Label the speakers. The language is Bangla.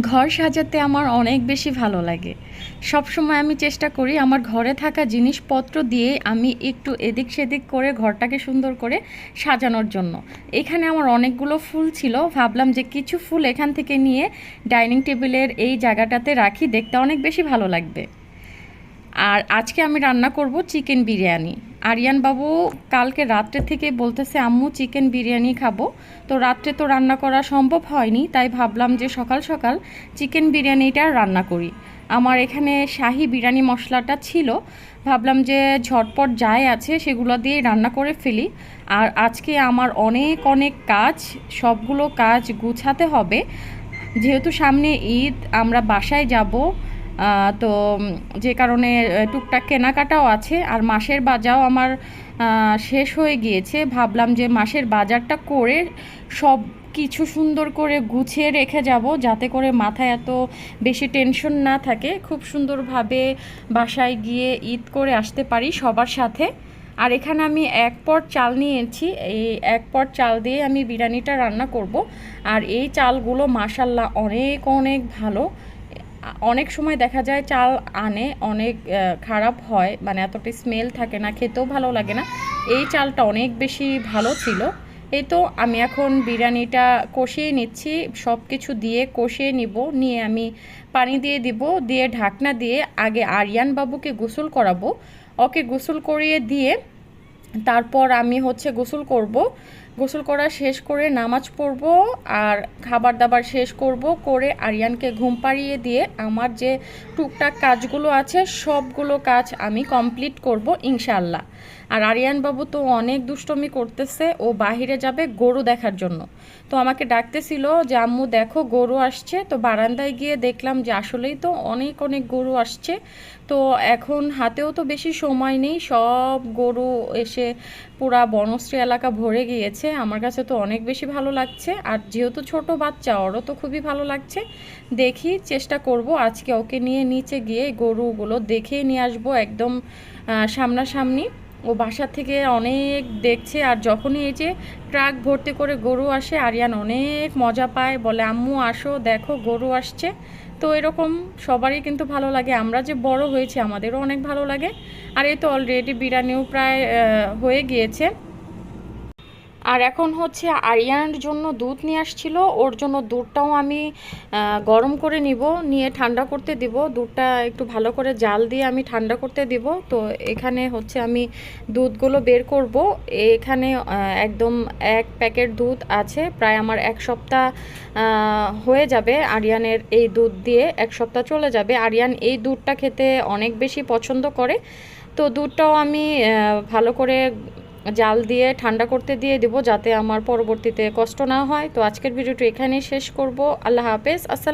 Speaker 1: ঘর সাজাতে আমার অনেক বেশি ভালো লাগে। সব সময় আমি চেষ্টা করি আমার ঘরে থাকা জিনিসপত্র দিয়ে আমি একটু এদিক সেদিক করে ঘরটাকে সুন্দর করে সাজানোর জন্য। এখানে আমার অনেকগুলো ফুল ছিল, ভাবলাম যে কিছু ফুল এখান থেকে নিয়ে ডাইনিং টেবিলের এই জায়গাটাতে রাখি, দেখতে অনেক বেশি ভালো লাগবে। আর আজকে আমি রান্না করব চিকেন বিরিয়ানি। আরিয়ান বাবু কালকে রাত্রে থেকে বলতেছে, আম্মু, চিকেন বিরিয়ানি খাব। তো রাত্রে তো রান্না করা সম্ভব হয়নি, তাই ভাবলাম যে সকাল সকাল চিকেন বিরিয়ানিটা রান্না করি। আমার এখানে শাহি বিরিয়ানি মশলাটা ছিল, ভাবলাম যে ঝটপট যাই আছে সেগুলো দিয়ে রান্না করে ফেলি। আর আজকে আমার অনেক অনেক কাজ, সবগুলো কাজ গুছাতে হবে। যেহেতু সামনে ঈদ, আমরা বাসায় যাব তো যে কারণে টুকটাক কেনাকাটাও আছে, আর মাসের বাজাও আমার শেষ হয়ে গিয়েছে। ভাবলাম যে মাসের বাজারটা করে সব কিছু সুন্দর করে গুছিয়ে রেখে যাব, যাতে করে মাথায় এত বেশি টেনশন না থাকে। খুব সুন্দরভাবে বাসায় গিয়ে ঈদ করে আসতে পারি সবার সাথে। আর এখানে আমি এক পট চাল নিয়েছি, এই এক পট চাল দিয়ে আমি বিরিয়ানিটা রান্না করব। আর এই চালগুলো মাসাল্লাহ অনেক অনেক ভালো। অনেক সময় দেখা যায় চাল আনে, অনেক খারাপ হয় মানে এতটা স্মেল থাকে না, খেতেও ভালো লাগে না। এই চালটা অনেক বেশি ভালো ছিল। এই তো আমি এখন বিরিয়ানিটা কষিয়ে নিচ্ছি সব কিছু দিয়ে কষিয়ে নিব, নিয়ে আমি পানি দিয়ে দিব, দিয়ে ঢাকনা দিয়ে আগে আরিয়ান বাবুকে গোসল করাবো। ওকে গোসল করিয়ে দিয়ে তারপর আমি হচ্ছে গোসল করব। গোসল করা শেষ করে নামাজ পড়ব আর খাবার দাবার শেষ করব করে আরিয়ানকে ঘুম পাড়িয়ে দিয়ে আমার যে টুকটাক কাজগুলো আছে, সবগুলো কাজ আমি কমপ্লিট করব ইনশাল্লাহ আর আরিয়ান বাবু তো অনেক দুষ্টমি করতেছে, ও বাহিরে যাবে গরু দেখার জন্য। তো আমাকে ডাকতেছিল যে, আম্মু, দেখো গরু আসছে। তো বারান্দায় গিয়ে দেখলাম যে, আসলেই তো অনেক অনেক গরু আসছে। তো এখন হাতেও তো বেশি সময় নেই, সব গরু এসে পুরা বনশ্রী এলাকা ভরে গিয়েছে। আমার কাছে তো অনেক বেশি ভালো লাগছে। আর যেহেতু ছোট বাচ্চা, ওরও তো খুবই ভালো লাগছে। দেখি, চেষ্টা করব। আজকে ওকে নিয়ে নিচে গিয়ে গরুগুলো দেখে নিয়ে আসব একদম সামনাসামনি। ও বাসা থেকে অনেক দেখছে আর যখনই এই যে ট্রাক ভর্তি করে গরু আসে, আরিয়ান অনেক মজা পায়। বলে, আম্মু, আসো, দেখো, গরু আসছে। তো এরকম সবারই কিন্তু ভালো লাগে। আমরা যে বড় হয়েছি, আমাদেরও অনেক ভালো লাগে। আর এই তো অলরেডি বিরিয়ানিও প্রায় হয়ে গিয়েছে। আর এখন হচ্ছে আরিয়ানের জন্য দুধ নিয়ে আসছিল, ওর জন্য দুধটাও আমি গরম করে নিব, নিয়ে ঠান্ডা করতে দিব। দুধটা একটু ভালো করে জাল দিয়ে আমি ঠান্ডা করতে দিব। তো এখানে হচ্ছে আমি দুধগুলো বের করব। এখানে একদম এক প্যাকেট দুধ আছে, প্রায় আমার এক সপ্তাহ হয়ে যাবে আরিয়ানের এই দুধ দিয়ে, এক সপ্তাহ চলে যাবে। আরিয়ান এই দুধটা খেতে অনেক বেশি পছন্দ করে। তো দুধটাও আমি ভালো করে জাল দিয়ে, ঠান্ডা করতে দিয়ে দেবো যাতে আমার পরবর্তীতে কষ্ট না হয়। তো আজকের ভিডিওটি এখানেই শেষ করব। আল্লাহ হাফেজ। আসসালাম